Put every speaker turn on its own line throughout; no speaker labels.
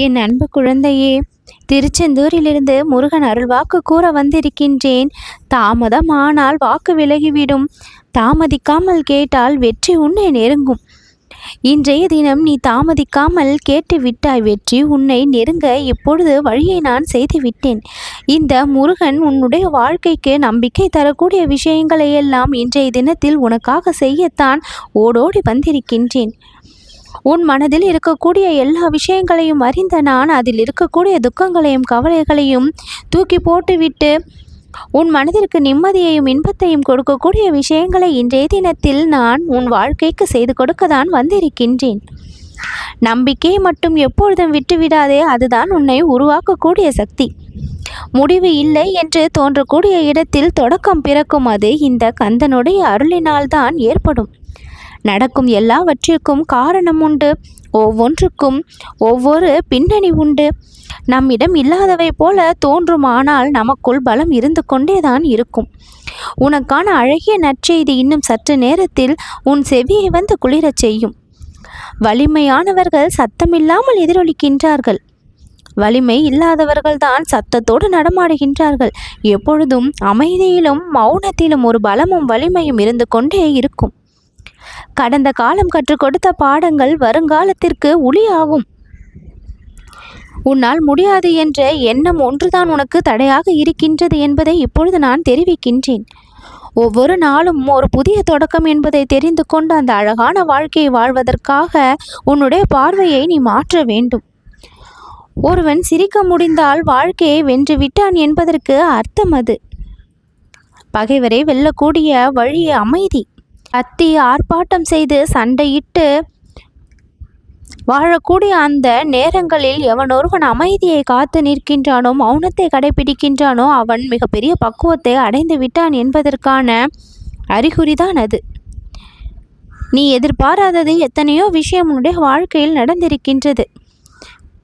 என் அன்பு குழந்தையே திருச்செந்தூரிலிருந்து முருகன் அருள் வாக்கு கூற வந்திருக்கின்றேன். தாமதம் ஆனால் வாக்கு விலகிவிடும். தாமதிக்காமல் கேட்டால் வெற்றி உன்னை நெருங்கும். இன்றைய தினம் நீ தாமதிக்காமல் கேட்டு விட்டாய் வெற்றி உன்னை நெருங்க இப்பொழுது வழியை நான் செய்து விட்டேன். இந்த முருகன் உன்னுடைய வாழ்க்கைக்கு நம்பிக்கை தரக்கூடிய விஷயங்களை எல்லாம் இன்றைய தினத்தில் உனக்காக செய்யத்தான் ஓடோடி வந்திருக்கின்றேன். உன் மனதில் இருக்கக்கூடிய எல்லா விஷயங்களையும் அறிந்த நான் அதில் இருக்கக்கூடிய துக்கங்களையும் கவலைகளையும் தூக்கி போட்டுவிட்டு உன் மனதிற்கு நிம்மதியையும் இன்பத்தையும் கொடுக்கக்கூடிய விஷயங்களை இன்றைய தினத்தில் நான் உன் வாழ்க்கைக்கு செய்து கொடுக்க தான் வந்திருக்கின்றேன். நம்பிக்கையை மட்டும் எப்பொழுதும் விட்டுவிடாதே அதுதான் உன்னை உருவாக்கக்கூடிய சக்தி. முடிவு இல்லை என்று தோன்றக்கூடிய இடத்தில் தொடக்கம் பிறக்கும் அது இந்த கந்தனுடைய அருளினால்தான் ஏற்படும். நடக்கும் எல்லாவற்றிற்கும் காரணம் உண்டு. ஒவ்வொன்றுக்கும் ஒவ்வொரு பின்னணி உண்டு. நம்மிடம் இல்லாதவை போல தோன்றுமானால் நமக்குள் பலம் இருந்து கொண்டேதான் இருக்கும். உனக்கான அழகிய நற்செய்தி இன்னும் சற்று நேரத்தில் உன் செவியை வந்து குளிரச் செய்யும். வலிமையானவர்கள் சத்தமில்லாமல் எதிரொலிக்கின்றார்கள். வலிமை இல்லாதவர்கள்தான் சத்தத்தோடு நடமாடுகின்றார்கள். எப்பொழுதும் அமைதியிலும் மௌனத்திலும் ஒரு பலமும் வலிமையும் இருந்து கொண்டே இருக்கும். கடந்த காலம் கற்றுக் கொடுத்த பாடங்கள் வருங்காலத்திற்கு ஒளியாகும். உன்னால் முடியாது என்ற எண்ணம் ஒன்றுதான் உனக்கு தடையாக இருக்கின்றது என்பதை இப்பொழுது நான் தெரிவிக்கின்றேன். ஒவ்வொரு நாளும் ஒரு புதிய தொடக்கம் என்பதை தெரிந்து கொண்டு அந்த அழகான வாழ்க்கையை வாழ்வதற்காக உன்னுடைய பார்வையை நீ மாற்ற வேண்டும். ஒருவன் சிரிக்க முடிந்தால் வாழ்க்கையை வென்று விட்டான் என்பதற்கு அர்த்தம் அது. பகைவரை வெல்லக்கூடிய வழி அமைதி. கத்தி ஆர்ப்பாட்டம் செய்து சண்டையிட்டு வாழக்கூடிய அந்த நேரங்களில் எவனொருவன் அமைதியை காத்து நிற்கின்றானோ மௌனத்தை கடைபிடிக்கின்றானோ அவன் மிகப்பெரிய பக்குவத்தை அடைந்து விட்டான் என்பதற்கான அறிகுறிதான் அது. நீ எதிர்பாராதது எத்தனையோ விஷயம் உன்னுடைய வாழ்க்கையில் நடந்திருக்கின்றது.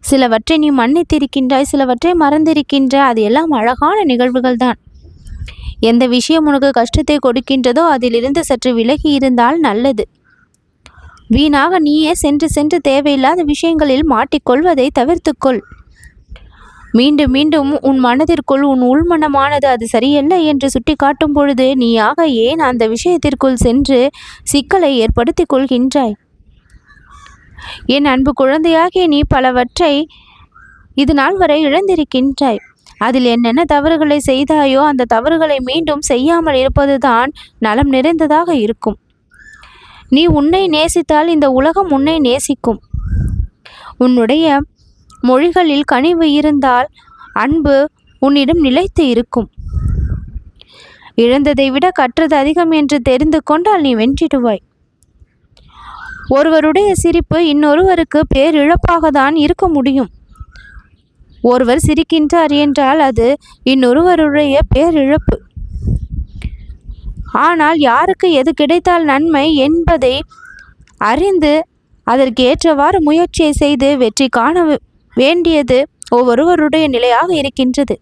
சிலவற்றை நீ மன்னித்திருக்கின்றாய் சிலவற்றை மறந்திருக்கின்ற அது எல்லாம் அழகான நிகழ்வுகள் தான் எந்த விஷயம் உனக்கு கஷ்டத்தை கொடுக்கின்றதோ அதிலிருந்து சற்று விலகி இருந்தால் நல்லது. வீணாக நீயே சென்று சென்று தேவையில்லாத விஷயங்களில் மாட்டிக்கொள்வதை தவிர்த்துக்கொள். மீண்டும் மீண்டும் உன் மனதிற்குள் உன் உள்மனமானது அது சரியல்ல என்று சுட்டிக்காட்டும் பொழுது நீயாக ஏன் அந்த விஷயத்திற்குள் சென்று சிக்கலை ஏற்படுத்தி கொள்கின்றாய்? என் அன்பு குழந்தையாகிய நீ பலவற்றை இது நாள் வரை இழந்திருக்கின்றாய். அதில் என்னென்ன தவறுகளை செய்தாயோ அந்த தவறுகளை மீண்டும் செய்யாமல் இருப்பதுதான் நலம் நிறைந்ததாக இருக்கும். நீ உன்னை நேசித்தால் இந்த உலகம் உன்னை நேசிக்கும். உன்னுடைய மொழிகளில் கனிவு இருந்தால் அன்பு உன்னிடம் நிலைத்து இருக்கும். இழந்ததை விட கற்றது அதிகம் என்று தெரிந்து கொண்டால் நீ வென்றிடுவாய். ஒருவருடைய சிரிப்பு இன்னொருவருக்கு பேரிழப்பாக தான் இருக்க முடியும். ஒருவர் சிரிக்கின்றார் என்றால் அது இன்னொருவருடைய பேரிழப்பு. ஆனால் யாருக்கு எது கிடைத்தால் நன்மை என்பதை அறிந்து அதற்கு ஏற்றவாறு முயற்சியை செய்து வெற்றி காண வேண்டியது ஒவ்வொருவருடைய நிலையாக இருக்கின்றது.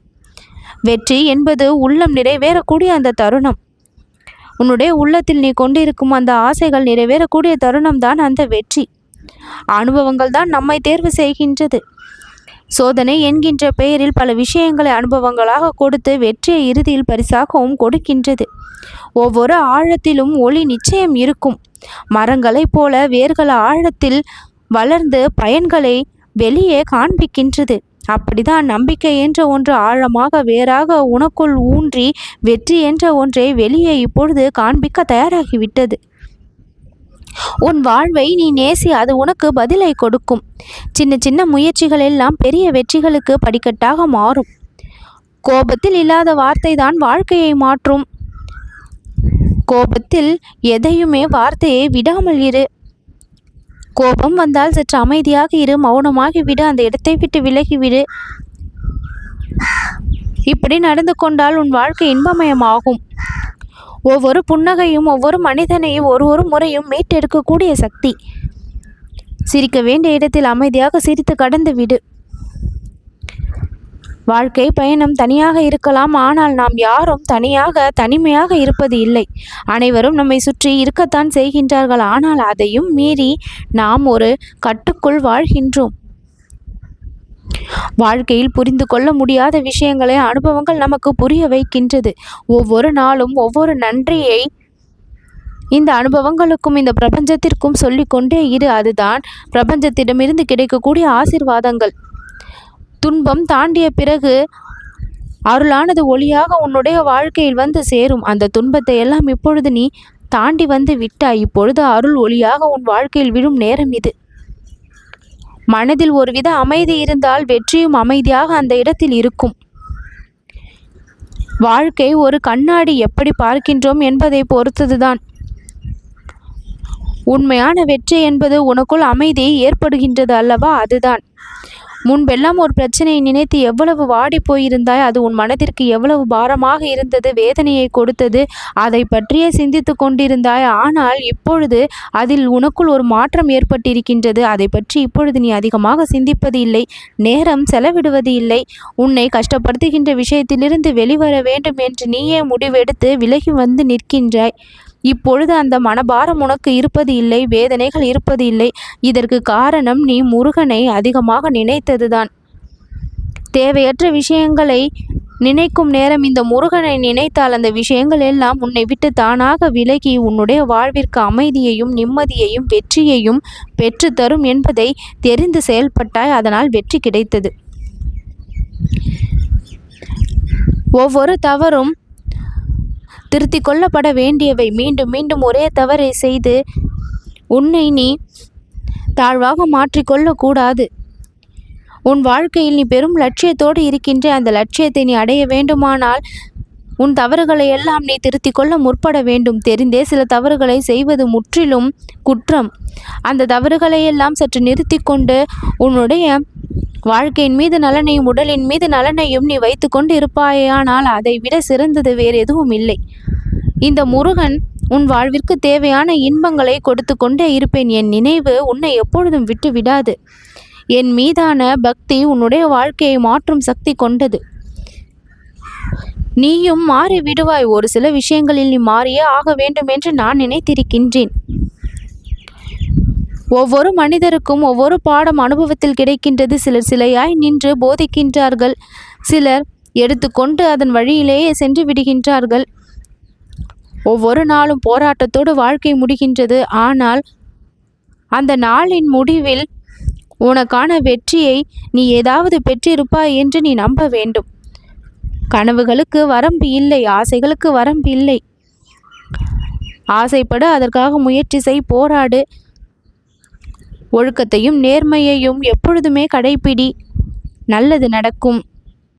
வெற்றி என்பது உள்ளம் நிறைவேறக்கூடிய அந்த தருணம். உன்னுடைய உள்ளத்தில் நீ கொண்டிருக்கும் அந்த ஆசைகள் நிறைவேறக்கூடிய தருணம் தான் அந்த வெற்றி. அனுபவங்கள் தான் நம்மை தேர்வு செய்கின்றது. சோதனை என்கின்ற பெயரில் பல விஷயங்களை அனுபவங்களாக கொடுத்து வெற்றியை இறுதியில் பரிசாகவும் கொடுக்கின்றது. ஒவ்வொரு ஆழத்திலும் ஒளி நிச்சயம் இருக்கும். மரங்களைப் போல வேர்கள் ஆழத்தில் வளர்ந்து பயன்களை வெளியே காண்பிக்கின்றது. அப்படிதான் நம்பிக்கை என்ற ஒன்று ஆழமாக வேறாக உனக்குள் ஊன்றி வெற்றி என்ற ஒன்றை வெளியே இப்பொழுது காண்பிக்க தயாராகிவிட்டது. உன் வாழ்வை நீ நேசி அது உனக்கு பதிலை கொடுக்கும். சின்ன சின்ன முயற்சிகள் எல்லாம் பெரிய வெற்றிகளுக்கு படிக்கட்டாக மாறும். கோபத்தில் இல்லாத வார்த்தை தான் வாழ்க்கையை மாற்றும். கோபத்தில் எதையுமே வார்த்தையை விடாமல் இரு. கோபம் வந்தால் சற்று அமைதியாக இரு மௌனமாகி விடு அந்த இடத்தை விட்டு விலகிவிடு இப்படி நடந்து கொண்டால் உன் வாழ்க்கை இன்பமயமாகும். ஒவ்வொரு புன்னகையும் ஒவ்வொரு மனிதனையும் ஒரு ஒரு முறையும் மீட்டெடுக்கக்கூடிய சக்தி. சிரிக்க வேண்டிய இடத்தில் அமைதியாக சிரித்து கடந்து விடு. வாழ்க்கை பயணம் தனியாக இருக்கலாம் ஆனால் நாம் யாரும் தனியாக தனிமையாக இருப்பது இல்லை. அனைவரும் நம்மை சுற்றி இருக்கத்தான் செய்கின்றார்கள் ஆனால் அதையும் மீறி நாம் ஒரு கட்டுக்குள் வாழ்கின்றோம். வாழ்க்கையில் புரிந்து கொள்ள முடியாத விஷயங்களை அனுபவங்கள் நமக்கு புரிய வைக்கின்றது. ஒவ்வொரு நாளும் ஒவ்வொரு நன்றியை இந்த அனுபவங்களுக்கும் இந்த பிரபஞ்சத்திற்கும் சொல்லிக்கொண்டே இரு. அதுதான் பிரபஞ்சத்திடமிருந்து கிடைக்கக்கூடிய ஆசிர்வாதங்கள். துன்பம் தாண்டிய பிறகு அருளானது ஒளியாக உன்னுடைய வாழ்க்கையில் வந்து சேரும். அந்த துன்பத்தை எல்லாம் இப்பொழுது நீ தாண்டி வந்து விட்டாய். இப்பொழுது அருள் ஒளியாக உன் வாழ்க்கையில் விழும் நேரம் இது. மனதில் ஒருவித அமைதி இருந்தால் வெற்றியும் அமைதியாக அந்த இடத்தில் இருக்கும். வாழ்க்கை ஒரு கண்ணாடி எப்படி பார்க்கின்றோம் என்பதை பொறுத்ததுதான். உண்மையான வெற்றி என்பது உனக்குள் அமைதி ஏற்படுகின்றது அல்லவா? அதுதான். முன்பெல்லாம் ஒரு பிரச்சனையை நினைத்து எவ்வளவு வாடி போயிருந்தாய்? அது உன் மனதிற்கு எவ்வளவு பாரமாக இருந்தது? வேதனையை கொடுத்தது? அதை பற்றியே சிந்தித்து கொண்டிருந்தாய். ஆனால் இப்பொழுது அதில் உனக்குள் ஒரு மாற்றம் ஏற்பட்டிருக்கின்றது. அதை பற்றி இப்பொழுது நீ அதிகமாக சிந்திப்பது இல்லை. நேரம் செலவிடுவது இல்லை. உன்னை கஷ்டப்படுத்துகின்ற விஷயத்திலிருந்து வெளிவர வேண்டும் என்று நீயே முடிவெடுத்து விலகி வந்து நிற்கின்றாய். இப்பொழுது அந்த மனபாரம் உனக்கு இருப்பது இல்லை வேதனைகள் இருப்பது இல்லை இதற்கு காரணம் நீ முருகனை அதிகமாக நினைத்ததுதான். தேவையற்ற விஷயங்களை நினைக்கும் நேரம் இந்த முருகனை நினைத்தால் அந்த விஷயங்கள் எல்லாம் உன்னை விட்டு தானாக விலகி உன்னுடைய வாழ்விற்கு அமைதியையும் நிம்மதியையும் வெற்றியையும் பெற்று தரும் என்பதை தெரிந்து செயல்பட்டாய். அதனால் வெற்றி கிடைத்தது. ஒவ்வொரு தவறும் திருத்திக் கொள்ளப்பட வேண்டியவை. மீண்டும் மீண்டும் ஒரே தவறை செய்து உன்னை நீ தாழ்வாக மாற்றிக்கொள்ளக்கூடாது உன் வாழ்க்கையில் நீ பெரும் லட்சியத்தோடு இருக்கின்ற அந்த லட்சியத்தை நீ அடைய வேண்டுமானால் உன் தவறுகளை எல்லாம் நீ திருத்தி கொள்ள முற்பட வேண்டும். தெரிந்தே சில தவறுகளை செய்வது முற்றிலும் குற்றம். அந்த தவறுகளை எல்லாம் சற்று நிறுத்தி கொண்டு உன்னுடைய வாழ்க்கையின் மீது நலனையும் உடலின் மீது நலனையும் நீ வைத்துக்கொண்டு இருப்பாயானால் அதை விட சிறந்தது வேறு எதுவும் இல்லை. இந்த முருகன் உன் வாழ்விற்கு தேவையான இன்பங்களை கொடுத்து கொண்டே இருப்பேன். என் நினைவு உன்னை எப்பொழுதும் விட்டு விடாது. என் மீதான பக்தி உன்னுடைய வாழ்க்கையை மாற்றும் சக்தி கொண்டது. நீயும் மாறி விடுவாய் ஒரு சில விஷயங்களில் நீ மாறியே ஆக வேண்டும் என்று நான் நினைத்திருக்கின்றேன். ஒவ்வொரு மனிதருக்கும் ஒவ்வொரு பாடம் அனுபவத்தில் கிடைக்கின்றது. சிலர் சிலையாய் நின்று போதிக்கின்றார்கள். சிலர் எடுத்துக்கொண்டு அதன் வழியிலேயே சென்று விடுகின்றார்கள். ஒவ்வொரு நாளும் போராட்டத்தோடு வாழ்க்கை முடிகின்றது. ஆனால் அந்த நாளின் முடிவில் உனக்கான வெற்றியை நீ ஏதாவது பெற்றிருப்பாய் என்று நீ நம்ப வேண்டும். கனவுகளுக்கு வரம்பு இல்லை ஆசைகளுக்கு வரம்பு இல்லை ஆசைப்படு அதற்காக முயற்சி செய் போராடு. ஒழுக்கத்தையும் நேர்மையையும் எப்பொழுதுமே கடைப்பிடி. நல்லது நடக்கும்.